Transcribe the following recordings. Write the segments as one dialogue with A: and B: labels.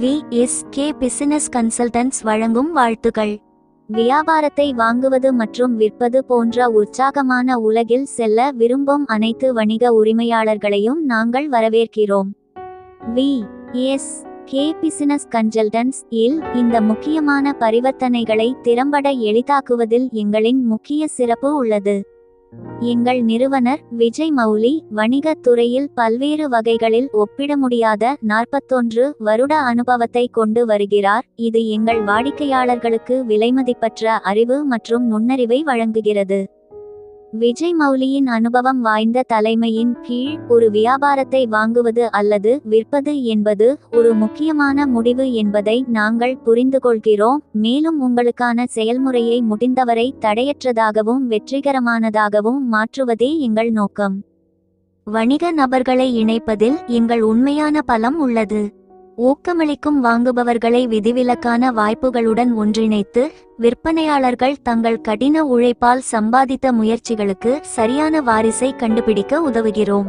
A: V S K business consultants வழங்கும் வாழ்த்துக்கள். வியாபாரத்தை வாங்குவது மற்றும் விற்பது போன்ற உற்சாகமான உலகில் செல்ல விரும்பும் அனைத்து வணிக உரிமையாளர்களையும் நாங்கள் வரவேற்கிறோம். V S K business consultants இல் இந்த முக்கியமான பரிவர்த்தனைகளை திறம்பட எளிதாக்குவதில் எங்களின் முக்கிய சிறப்பு உள்ளது. எங்கள் நிறுவனர் விஜய் மௌலி வணிகத் துறையில் பல்வேறு வகைகளில் ஒப்பிட முடியாத நாற்பத்தொன்று வருட அனுபவத்தை கொண்டு வருகிறார். இது எங்கள் வாடிக்கையாளர்களுக்கு விலைமதிப்பற்ற அறிவு மற்றும் நுண்ணறிவை வழங்குகிறது. விஜய் மௌலியின் அனுபவம் வாய்ந்த தலைமையின் கீழ் ஒரு வியாபாரத்தை வாங்குவது அல்லது விற்பது என்பது ஒரு முக்கியமான முடிவு என்பதை நாங்கள் புரிந்துகொள்கிறோம். மேலும் உங்களுக்கான செயல்முறையை முடிந்தவரை தடையற்றதாகவும் வெற்றிகரமானதாகவும் மாற்றுவதே எங்கள் நோக்கம். வணிக நபர்களை இணைப்பதில் எங்கள் உண்மையான பலம் உள்ளது. ஊக்கமளிக்கும் வாங்குபவர்களை விதிவிலக்கான வாய்ப்புகளுடன் ஒன்றிணைத்து விற்பனையாளர்கள் தங்கள் கடின உழைப்பால் சம்பாதித்த முயற்சிகளுக்கு சரியான வாரிசை கண்டுபிடிக்க உதவுகிறோம்.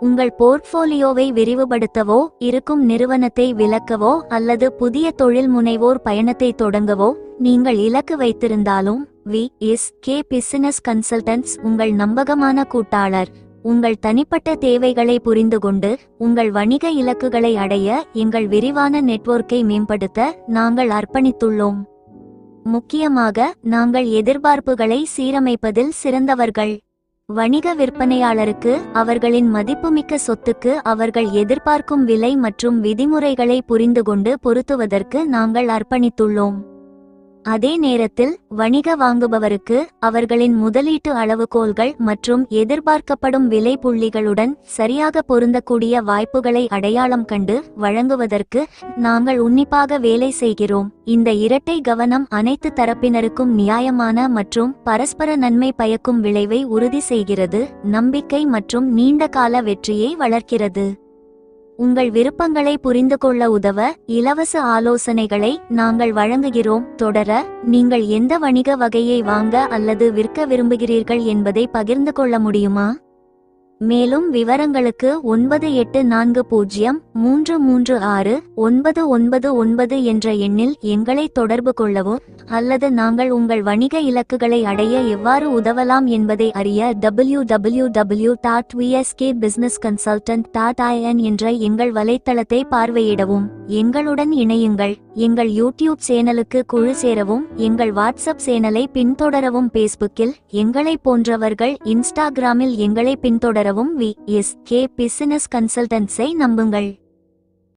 A: உங்கள் போர்ட்ஃபோலியோவை விரிவுபடுத்தவோ இருக்கும் நிறுவனத்தை விலக்கவோ அல்லது புதிய தொழில் முனைவோர் பயணத்தை தொடங்கவோ நீங்கள் இலக்கு வைத்திருந்தாலும் V. S. K. Business consultants உங்கள் நம்பகமான கூட்டாளர். உங்கள் தனிப்பட்ட தேவைகளை புரிந்து கொண்டு உங்கள் வணிக இலக்குகளை அடைய எங்கள் விரிவான நெட்வொர்க்கை மேம்படுத்த நாங்கள் அர்ப்பணித்துள்ளோம். முக்கியமாக நாங்கள் எதிர்பார்ப்புகளை சீரமைப்பதில் சிறந்தவர்கள். வணிக விற்பனையாளருக்கு அவர்களின் மதிப்புமிக்க சொத்துக்கு அவர்கள் எதிர்பார்க்கும் விலை மற்றும் விதிமுறைகளை புரிந்துகொண்டு பொருத்துவதற்கு நாங்கள் அர்ப்பணித்துள்ளோம். அதே நேரத்தில் வணிக வாங்குபவருக்கு அவர்களின் முதலீட்டு அளவுகோல்கள் மற்றும் எதிர்பார்க்கப்படும் விலை புள்ளிகளுடன் சரியாக பொருந்தக்கூடிய வாய்ப்புகளை அடையாளம் கண்டு வழங்குவதற்கு நாங்கள் உன்னிப்பாக வேலை செய்கிறோம். இந்த இரட்டை கவனம் அனைத்து தரப்பினருக்கும் நியாயமான மற்றும் பரஸ்பர நன்மை பயக்கும் விளைவை உறுதி செய்கிறது நம்பிக்கை மற்றும் நீண்ட கால வெற்றியை வளர்க்கிறது. உங்கள் விருப்பங்களை புரிந்து கொள்ள உதவ இலவச ஆலோசனைகளை நாங்கள் வழங்குகிறோம். தொடர நீங்கள் எந்த வணிக வகையை வாங்க அல்லது விற்க விரும்புகிறீர்கள் என்பதை பகிர்ந்து கொள்ள முடியுமா? மேலும் விவரங்களுக்கு ஒன்பது எட்டு நான்கு பூஜ்ஜியம் மூன்று மூன்று ஆறு ஒன்பது ஒன்பது ஒன்பது என்ற எண்ணில் எங்களை தொடர்பு கொள்ளவோ அல்லது நாங்கள் உங்கள் வணிக இலக்குகளை அடைய எவ்வாறு உதவலாம் என்பதை அறிய W W W dot VSK business consultant dot in என்ற எங்கள் வலைத்தளத்தை பார்வையிடவும் எங்களுடன் இணையுங்கள் எங்கள் யூடியூப் சேனலுக்கு குழு சேரவும் எங்கள் வாட்ஸ்அப் சேனலை பின்தொடரவும் பேஸ்புக்கில் எங்களை போன்றவர்கள் இன்ஸ்டாகிராமில் எங்களை பின்தொடரவும் வி எஸ் கே பிசினஸ் கன்சல்டன்ஸை நம்புங்கள்.